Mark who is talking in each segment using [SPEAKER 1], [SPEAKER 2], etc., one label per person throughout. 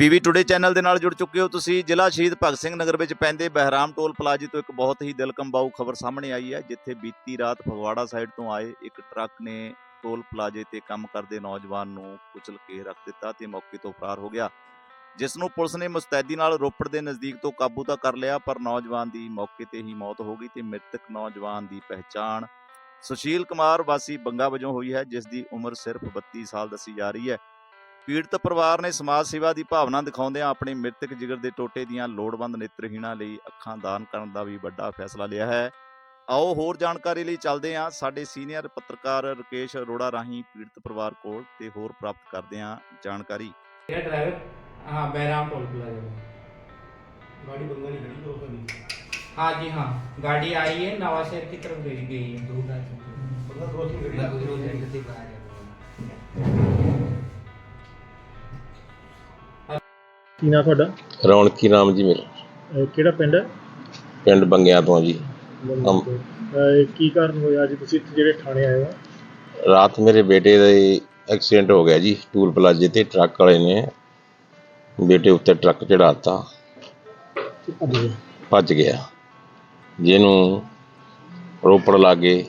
[SPEAKER 1] PV today channel ਦੇ ਨਾਲ ਜੁੜ ਚੁੱਕੇ ਹੋ ਤੁਸੀਂ। ਜ਼ਿਲ੍ਹਾ ਸ਼ਹੀਦ ਭਗਤ ਸਿੰਘ ਨਗਰ ਵਿੱਚ ਪੈਂਦੇ ਬਹਿਰਾਮ ਟੋਲ ਪਲਾਜ਼ੇ ਤੋਂ ਇੱਕ ਬਹੁਤ ਹੀ ਦਿਲਕੰਬਾਊ ਖਬਰ ਸਾਹਮਣੇ ਆਈ ਹੈ, ਜਿੱਥੇ ਬੀਤੀ ਰਾਤ ਫਗਵਾੜਾ ਸਾਈਡ ਤੋਂ ਆਏ ਇੱਕ ਟਰੱਕ ਨੇ ਟੋਲ ਪਲਾਜ਼ੇ ਤੇ ਕੰਮ ਕਰਦੇ ਨੌਜਵਾਨ ਨੂੰ ਕੁਚਲ ਕੇ ਰੱਖ ਦਿੱਤਾ ਤੇ ਮੌਕੇ ਤੋਂ ਫਰਾਰ ਹੋ ਗਿਆ। ਜਿਸ ਨੂੰ ਪੁਲਿਸ ਨੇ ਮੁਸਤੈਦੀ ਨਾਲ ਰੋਪੜ ਦੇ ਨਜ਼ਦੀਕ ਤੋਂ ਕਾਬੂ ਤਾਂ ਕਰ ਲਿਆ, ਪਰ ਨੌਜਵਾਨ ਦੀ ਮੌਕੇ ਤੇ ਹੀ ਮੌਤ ਹੋ ਗਈ ਤੇ ਮ੍ਰਿਤਕ ਨੌਜਵਾਨ ਦੀ ਪਹਿਚਾਣ ਸੁਸ਼ੀਲ ਕੁਮਾਰ ਵਾਸੀ ਬੰਗਾ ਵਜੋਂ ਹੋਈ ਹੈ, ਜਿਸ ਦੀ ਉਮਰ ਸਿਰਫ 32 ਸਾਲ ਦੱਸੀ ਜਾ ਰਹੀ ਹੈ। ਪੀੜਤ ਪਰਿਵਾਰ ਨੇ ਸਮਾਜ ਸੇਵਾ ਦੀ ਭਾਵਨਾ ਦਿਖਾਉਂਦਿਆਂ ਆਪਣੇ ਮ੍ਰਿਤਕ ਜਿਗਰ ਦੇ ਟੋਟੇ ਦੀਆਂ ਲੋੜਵੰਦ ਨੇਤਰਹੀਣਾਂ ਲਈ ਅੱਖਾਂ ਦਾਨ ਕਰਨ ਦਾ ਵੀ ਵੱਡਾ ਫੈਸਲਾ ਲਿਆ ਹੈ ਆਓ ਹੋਰ ਜਾਣਕਾਰੀ ਲਈ ਚੱਲਦੇ ਹਾਂ ਸਾਡੇ ਸੀਨੀਅਰ ਪੱਤਰਕਾਰ ਰਕੇਸ਼ ਅਰੋੜਾ ਰਾਹੀਂ ਪੀੜਤ ਪਰਿਵਾਰ ਕੋਲ ਤੇ ਹੋਰ ਪ੍ਰਾਪਤ ਕਰਦੇ ਹਾਂ ਜਾਣਕਾਰੀ
[SPEAKER 2] मेरा ड्राइवर हाँ बहराम टोल प्लाजा में
[SPEAKER 3] गाड़ी बंगा नहीं खड़ी तो नहीं
[SPEAKER 2] हाँ जी हाँ गाड़ी आई है नवाशहर की तरफ भेज गई है
[SPEAKER 3] बंगा क्रॉस नहीं खड़ी
[SPEAKER 4] ਕੀ ਨਾਂ ਤੁਹਾਡਾ?
[SPEAKER 5] ਰੌਣਕੀ ਨਾਮ ਜੀ ਮੇਰਾ।
[SPEAKER 4] ਅਹ ਕਿਹੜਾ ਪਿੰਡ ਹੈ?
[SPEAKER 5] ਪਿੰਡ ਬੰਗਿਆਂ ਤੋਂ ਆ ਜੀ। ਅਮ-
[SPEAKER 4] ਅਹ ਕੀ ਕਾਰਨ ਹੋਇਆ? ਅੱਜ ਤੁਸੀਂ ਇੱਥੇ ਜਿਹੜੇ ਥਾਣੇ ਆਏ ਹੋ।
[SPEAKER 5] ਰਾਤ ਮੇਰੇ ਬੇਟੇ ਦਾ ਐਕਸੀਡੈਂਟ ਹੋ ਗਿਆ ਜੀ ਟੂਲ ਪਲਾਜ਼ੇ ਤੇ ਟਰੱਕ ਵਾਲੇ ਨੇ ਬੇਟੇ ਉੱਤੇ ਟਰੱਕ ਚੜਾਤਾ ਭੱਜ ਗਿਆ। ਜਿਹਨੂੰ ਰੋਪੜ ਲਾਗੇ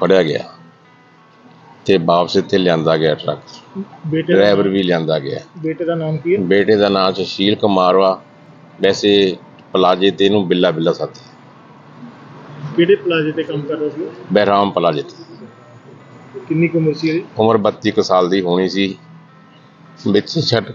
[SPEAKER 5] ਫੜਿਆ ਗਿਆ। ਤੇ ਵਾਪਸ ਇੱਥੇ ਲਿਆਂਦਾ ਗਿਆ ਟਰੱਕ।
[SPEAKER 4] ਬੇਟੇ ਦਾ
[SPEAKER 5] ਡਰਾਈਵਰ ਵੀ ਲਿਆਂਦਾ ਗਿਆ।
[SPEAKER 4] ਬੇਟੇ ਦਾ ਨਾਮ ਕੀ ਹੈ?
[SPEAKER 5] ਬੇਟੇ ਦਾ ਨਾਮ ਸੁਸ਼ੀਲ ਕੁਮਾਰ ਵਾ। ਵੈਸੇ ਪਲਾਜ਼ੇ ਤੇ ਇਹਨੂੰ ਬਿੱਲਾ ਬਿੱਲਾ ਸਾਥੀ।
[SPEAKER 4] ਕਿਹੜੇ ਪਲਾਜ਼ੇ ਤੇ ਕੰਮ ਕਰਦਾ ਸੀ
[SPEAKER 5] ਬਹਿਰਾਮ ਪਲਾਜ਼ੇ ਤੇ।
[SPEAKER 4] ਕਿੰਨੀ ਕੁ ਉਮਰ ਸੀ ਇਹਦੀ
[SPEAKER 5] ਉਮਰ 32 ਕੁ ਸਾਲ ਦੀ ਹੋਣੀ ਸੀ। ਵਿੱਚ ਛੱਡ।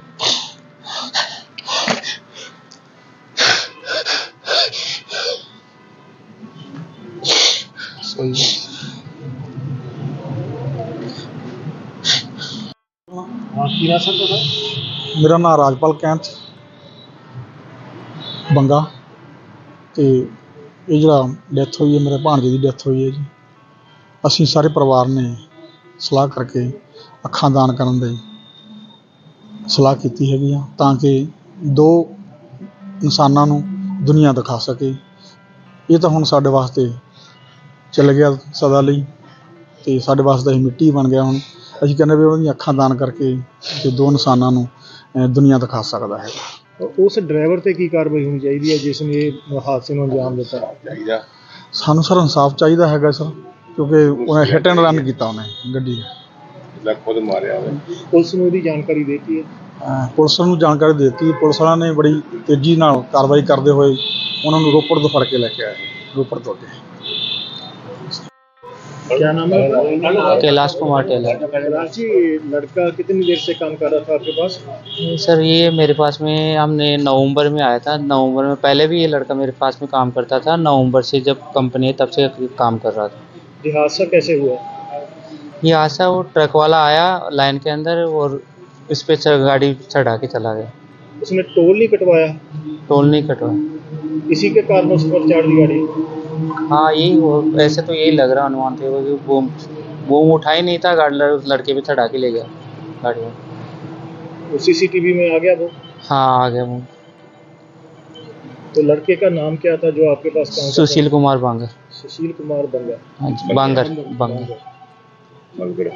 [SPEAKER 4] ਹਾਂ, ਕੀ ਨਾਂ ਸਰ ਤੁਹਾਡਾ?
[SPEAKER 6] ਮੇਰਾ ਨਾਮ ਰਾਜਪਾਲ ਕੈਂਥ ਬੰਗਾ। ਤੇ ਇਹ ਜਿਹੜਾ ਡੈਥ ਹੋਈ ਹੈ, ਮੇਰੇ ਭਾਣਜੇ ਦੀ ਡੈਥ ਹੋਈ ਹੈ ਜੀ। ਅਸੀਂ ਸਾਰੇ ਪਰਿਵਾਰ ਨੇ ਸਲਾਹ ਕਰਕੇ ਅੱਖਾਂ ਦਾਨ ਕਰਨ ਦੀ ਸਲਾਹ ਕੀਤੀ ਹੈਗੀ ਆ, ਤਾਂ ਕਿ ਦੋ ਇਨਸਾਨਾਂ ਨੂੰ ਦੁਨੀਆ ਦਿਖਾ ਸਕੇ। ਇਹ ਤਾਂ ਹੁਣ ਸਾਡੇ ਵਾਸਤੇ ਚੱਲ ਗਿਆ ਸਦਾ ਲਈ, ਤੇ ਸਾਡੇ ਵਾਸਤੇ ਇਹ ਮਿੱਟੀ ਬਣ ਗਿਆ ਹੁਣ। ਅਸੀਂ ਕਹਿੰਦੇ ਵੀ ਉਹਦੀਆਂ ਅੱਖਾਂ ਦਾਨ ਕਰਕੇ ਤੇ ਦੋ ਇਨਸਾਨਾਂ ਨੂੰ ਅਹ ਦੁਨੀਆ ਦਿਖਾ ਸਕਦਾ ਹੈ।
[SPEAKER 4] ਉਸ ਡਰਾਈਵਰ ਤੇ ਕੀ ਕਾਰਵਾਈ ਹੋਣੀ ਚਾਹੀਦੀ ਹੈ ਜਿਸ ਨੇ ਇਹ ਹਾਦਸੇ ਨੂੰ ਅੰਜਾਮ ਦਿੱਤਾ?
[SPEAKER 5] ਚਾਹੀਦਾ।
[SPEAKER 6] ਸਾਨੂੰ ਸਰ ਇਨਸਾਫ ਚਾਹੀਦਾ ਹੈਗਾ ਸਰ ਕਿਉਂਕਿ ਉਹਨੇ ਹਿੱਟ ਐਂਡ ਰਨ ਕੀਤਾ ਉਹਨੇ ਗੱਡੀ।
[SPEAKER 5] ਲੈ ਖੁਦ ਮਾਰਿਆ ਉਹਨੇ।
[SPEAKER 4] ਪੁਲਿਸ ਨੂੰ ਇਹਦੀ ਜਾਣਕਾਰੀ ਦਿੱਤੀ ਹੈ?
[SPEAKER 6] ਅਹ ਪੁਲਿਸ ਨੂੰ ਜਾਣਕਾਰੀ ਦੇ ਦਿੱਤੀ। ਪੁਲਿਸ ਵਾਲਿਆਂ ਨੇ ਬੜੀ ਤੇਜ਼ੀ ਨਾਲ ਕਾਰਵਾਈ ਕਰਦੇ ਹੋਏ ਉਹਨਾਂ ਨੂੰ ਰੋਪੜ ਤੋਂ ਫੜ ਕੇ ਲੈ ਕੇ ਆਏ। ਰੋਪੜ ਤੋਂ ਅੱਗੇ।
[SPEAKER 4] क्या नाम है
[SPEAKER 2] कैलाश कुमार टेलर।
[SPEAKER 4] कैलाश जी लड़का कितनी देर से काम कर रहा था आपके पास?
[SPEAKER 2] सर ये मेरे पास में हमने नवंबर में आया था। नवंबर में पहले भी ये लड़का मेरे पास में काम करता था नवंबर से जब कंपनी है तब से काम कर रहा था।
[SPEAKER 4] ये हादसा कैसे हुआ?
[SPEAKER 2] ये हादसा वो ट्रक वाला आया लाइन के अंदर और इस पे गाड़ी चढ़ा के चला गया।
[SPEAKER 4] उसने टोल नहीं कटवाया?
[SPEAKER 2] टोल नहीं कटवाया।
[SPEAKER 4] इसी के कारण उस पर चार दी गाड़ी?
[SPEAKER 2] हाँ यही ऐसे तो यही लग रहा अनुमान थे क्योंकि बूम बूम उठा ही नहीं था गाड़ी लड़, लड़के भी थड़ा के ले गया गाड़ी में।
[SPEAKER 4] सीसीटीवी में आ गया वो?
[SPEAKER 2] हाँ आ गया वो।
[SPEAKER 4] तो लड़के का नाम क्या था जो आपके पास
[SPEAKER 2] सुशील कुमार बांगर।
[SPEAKER 4] सुशील कुमार बांगर।
[SPEAKER 2] हाँ बांगर बांगर।
[SPEAKER 5] बांगर।